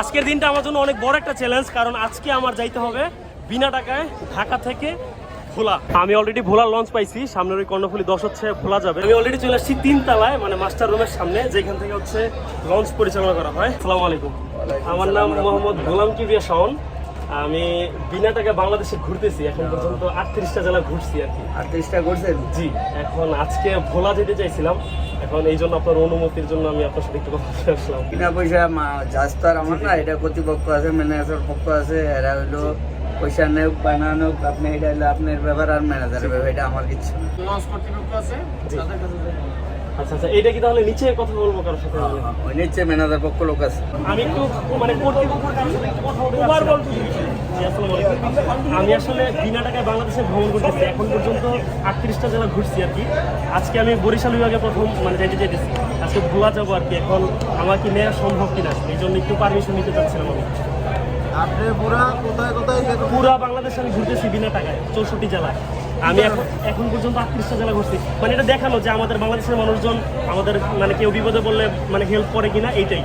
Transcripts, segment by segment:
আজকের দিনটা আমার জন্য অনেক বড় একটা চ্যালেঞ্জ কারণ আজকে আমার যাইতে হবে বিনা টাকায় ঢাকা থেকে ভোলা। আমি অলরেডি ভোলা লঞ্চ পাইছি সামনের ওই কর্ণফুলি দশ হচ্ছে ভোলা যাবে। আমি অলরেডি চলে আসছি তিনতলায় মানে মাস্টার রুমের সামনে যেখান থেকে হচ্ছে লঞ্চ পরিচালনা করা হয়। সালাম আলাইকুম। আমার নাম মোহাম্মদ গোলাম কিবিয়া শাওন। আমি বিনা টাকায় বাংলাদেশে ঘুরতেছি এখন পর্যন্ত আটত্রিশটা জেলা ঘুরছি আর কি। আটত্রিশটা করছেন জি এখন আজকে ভোলা যেতে চাইছিলাম এখন এই জন্য আপনার অনুমতির জন্য আমি আপনার সাথে একটু কথা বলতে আসলাম। বিনা পয়সা মা- জাহাজ তো আর আমার না এটা কর্তৃপক্ষ আছে ম্যানেজার পক্ষ আছে এরা হইল পয়সা নেক বানা নোক আপনি এটা হইল আপনার ব্যাপার আর ম্যানেজারের ব্যাপার এটা আমার কিছু না। জি। আচ্ছা আচ্ছা এইটা কি তাহলে নিচে কথা বলব কারোর সাথে? ওই নিচ্ছে ম্যানেজার পক্ষ লোক আছে। আমি একটু মানে। আমি আসলে বিনা টাকায় বাংলাদেশে ভ্রমণ করতেছি। এখন পর্যন্ত আটত্রিশটা জেলা ঘুরছি আর কি। আজকে আমি বরিশাল বিভাগে প্রথম মানে যাইতে চাইতেছি। আজকে ভোলা যাব আর কি। এখন আমার কি নেওয়া সম্ভব কিনা? এই জন্য একটু পারমিশন নিতে চাচ্ছিলাম আমি। আপনি পুরা কোথায় কোথায় পুরা বাংলাদেশে আমি ঘুরতেছি বিনা টাকায় চৌষট্টি জেলায়। আমি এখন এখন পর্যন্ত আটত্রিশটা জেলা ঘুরছি। মানে এটা দেখানো যে আমাদের বাংলাদেশের মানুষজন আমাদের মানে কেউ বিপদে বললে মানে হেল্প করে কিনা এইটাই।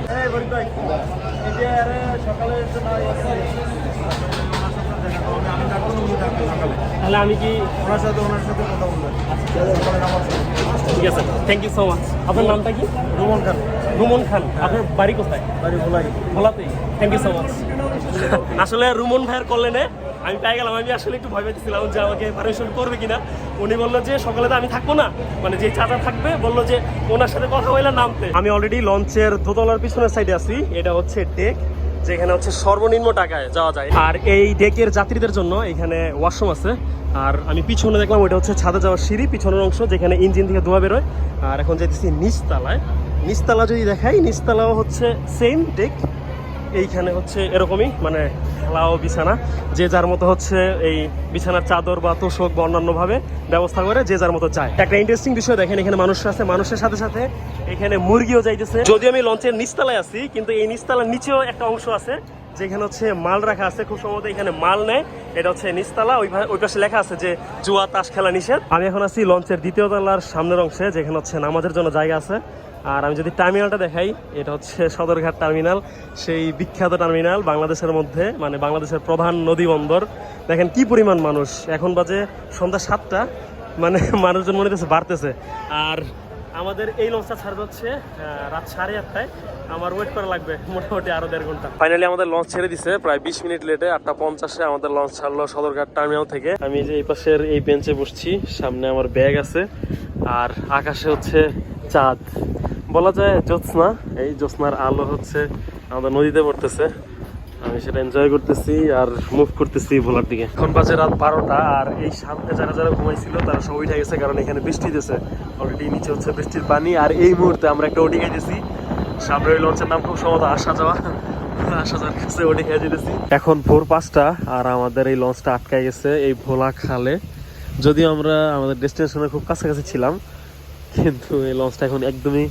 তাহলে আমি কি ওনার সাথে ওনার সাথে কথা বলবেন ঠিক আছে থ্যাংক ইউ সো মাচ আপনার নামটা কি? রুমন খান। রুমন খান। আপনার বাড়ি কোথায়? বাড়ি ভোলাই ভোলাতেই। থ্যাংক ইউ সো মাচ আসলে রুমন ভাইয়ের কল্যাণে আমি পেয়ে গেলাম। আমি আসলে একটু ভয় পেতেছিলাম যে আমাকে পারমিশন করবে কিনা। উনি বলল যে সকালে তো আমি থাকব না। মানে যে চাচা থাকবে, বলল যে ওনার সাথে কথা বলে নামতে। আমি অলরেডি লঞ্চের দোতলার পিছনের সাইডে আছি। এটা হচ্ছে ডেক যেখানে হচ্ছে সর্বনিম্ন টাকায় যাওয়া যায়। আর এই ডেকের যাত্রীদের জন্য এখানে ওয়াশরুম আছে। আর আমি পিছনে দেখলাম ওইটা হচ্ছে ছাদে যাওয়ার সিঁড়ি, পিছনের অংশ যেখানে ইঞ্জিন থেকে ধোয়া বেরোয়। আর এখন যেতেছি নিচতলায়। নিচতলা যদি দেখাই, নিচতলাও হচ্ছে সেম ডেক এইখানে হচ্ছে এরকমই মানে খেলাও বিছানা। যে যার মতো হচ্ছে এই বিছানার চাদর বা তোষক বা অন্যান্যভাবে ব্যবস্থা করে যে যার মতো চায়। একটা ইন্টারেস্টিং বিষয় দেখেন, এখানে মানুষ আছে, মানুষের সাথে সাথে এখানে মুরগিও যাইতেছে। যদি আমি লঞ্চের নিচতলায় আছি, কিন্তু এই নিচতলার নিচেও একটা অংশ আছে। যেখানে হচ্ছে মাল রাখা আছে, খুব সম্ভবত এখানে মাল নেয় এটা হচ্ছে নিচতলা, ওই ওই পাশে লেখা আছে যে জুয়া, তাস খেলা নিষেধ। আমি এখন আছি লঞ্চের দ্বিতীয় তলার সামনের অংশে, যেখানে হচ্ছে নামাজের জন্য জায়গা আছে। আর আমি যদি টার্মিনালটা দেখাই, এটা হচ্ছে সদরঘাট টার্মিনাল, সেই বিখ্যাত টার্মিনাল বাংলাদেশের মধ্যে মানে বাংলাদেশের প্রধান নদী বন্দর। দেখেন কি পরিমাণ মানুষ। এখন বাজে সন্ধ্যা সাতটা মানে মানুষজন মনে হচ্ছে বাড়তেছে। আর আমাদের এই লঞ্চটা ছাড়বে হচ্ছে রাত সাড়ে আটটায়। আমার ওয়েট করা লাগবে মোটামুটি আরও দেড় ঘণ্টা। ফাইনালি আমাদের লঞ্চ ছেড়ে দিছে, প্রায় বিশ মিনিট লেটে আটটা পঞ্চাশে আমাদের লঞ্চ ছাড়লো সদরঘাট টার্মিনাল থেকে। আমি যে এই পাশের এই বেঞ্চে বসছি, সামনে আমার ব্যাগ আছে, আর আকাশে হচ্ছে চাঁদ। বলা যায় জ্যোৎস্না, এই জ্যোৎস্নার আলো হচ্ছে আমাদের নদীতে পড়তেছে। আমি সেটা এনজয় করতেছি আর মুভ করতেছি ভোলার দিকে। এখন বাজে রাত বারোটা আর এই সামনে যারা যারা ঘুমাইছিল, তারা সব উঠে গেছে কারণ এখানে বৃষ্টি দিতেছে অলরেডি নিচে হচ্ছে বৃষ্টির পানি আর এই মুহূর্তে আমরা একটা ওটি খাইতেছি। সামনে ওই লঞ্চের নাম খুব সম্ভবত আসা যাওয়া। এখন ভোর পাঁচটা আর আমাদের এই লঞ্চটা আটকায় গেছে এই ভোলা খালে। যদিও আমরা আমাদের ডেস্টিনেশনের খুব কাছাকাছি ছিলাম, কিন্তু এই লঞ্চটা এখন একদমই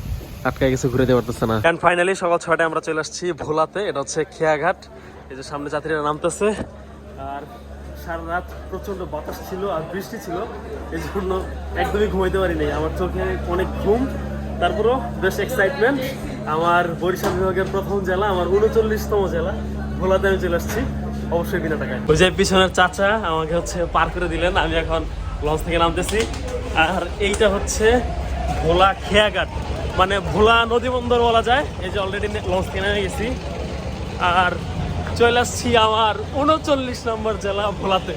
আটকায় গেছে ঘুরে যেতে পারতেছে না। এন্ড ফাইনালি সকাল ছয়টায় আমরা চলে আসছি ভোলাতে। এটা হচ্ছে খেয়াঘাট। এই যে সামনে যাত্রীরা নামতেছে। আর সারা রাত প্রচণ্ড বাতাস ছিল আর বৃষ্টি ছিল। এই জন্য একদমই ঘুমাইতে পারিনি। আমার চোখে অনেক ঘুম। তারপরও বেশ এক্সাইটমেন্ট আমার বরিশাল বিভাগের প্রথম জেলা, আমার উনচল্লিশতম জেলা। ভোলাতে আমি চলে আসছি। অবশ্যই বিনা টাকায়। ওই যে পিছনের চাচা আমাকে হচ্ছে পার করে দিলেন। আমি এখন লঞ্চ থেকে নামতেছি। আর এইটা হচ্ছে ভোলা খেয়াঘাট। মানে ভোলা নদী বন্দর বলা যায়, এই যে অলরেডি লঞ্চ কিনে গেছি। আর চলে আসছি আমার উনচল্লিশ নম্বর জেলা ভোলাতে।